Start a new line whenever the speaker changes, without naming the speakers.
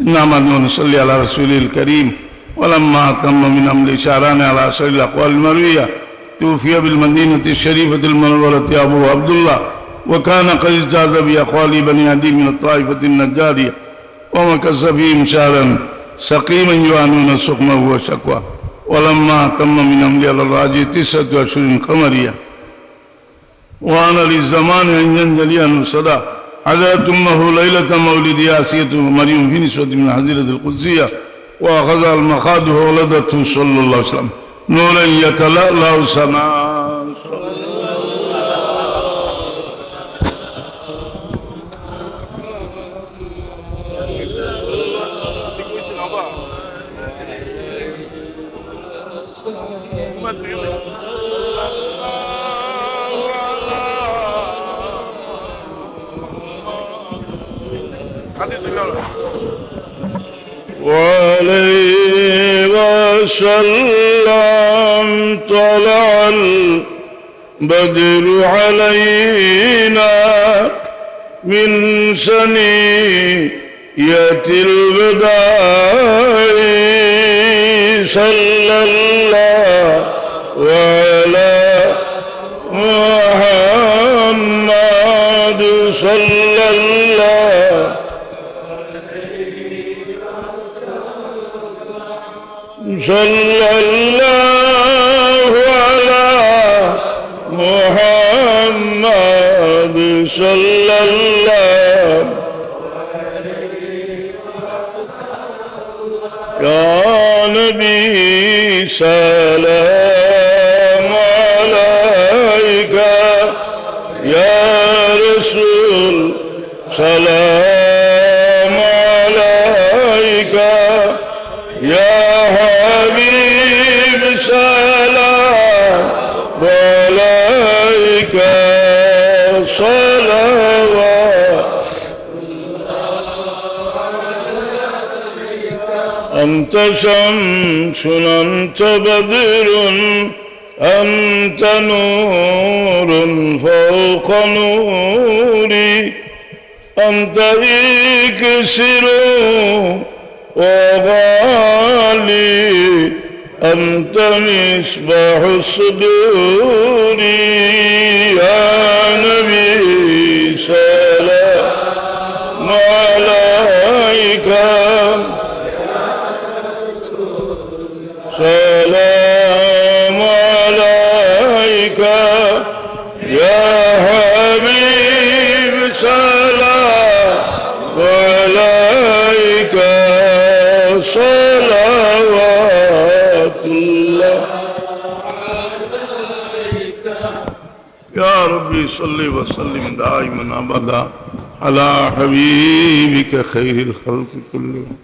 إنما نصلي على رسوله الكريم. ولما تم من أمر شعران على أسر الأقوال المروية توفي بالمدينة الشريفة المنورة أبو عبد الله وكان قد اجتاز بأقوال بني عدي من الطائفة النجارية ومكث فيهم شهرا سقيما يعانون سقمه وشكوى. ولما تم من أمر على الراجي تسعة أشهر قمرية. وأنا للزمان أن ينجلي أن صدى حضرت أمه ليلة مولد آسية مريم في نسوة من حزيرة القدسية وأخذ المخاض وولدته صلى الله عليه وسلم. نورا يتلألأ سماء. وعليه وسلم طلع البدر علينا من سنية البداء صلى الله على محمد صلى صلى الله على محمد صلى الله يا نبي سلام عليك يا رسول سلام حبيب سلام عليك صلوات. أنت شمس أنت بدر أنت نور فوق نوري. أنت إكسر وغالي أنت مصباح الصدور. يا نبي سلام عليك. سلام عليك. يا ربي صل وسلم دائما ابدا على حبيبك خير الخلق كلهم.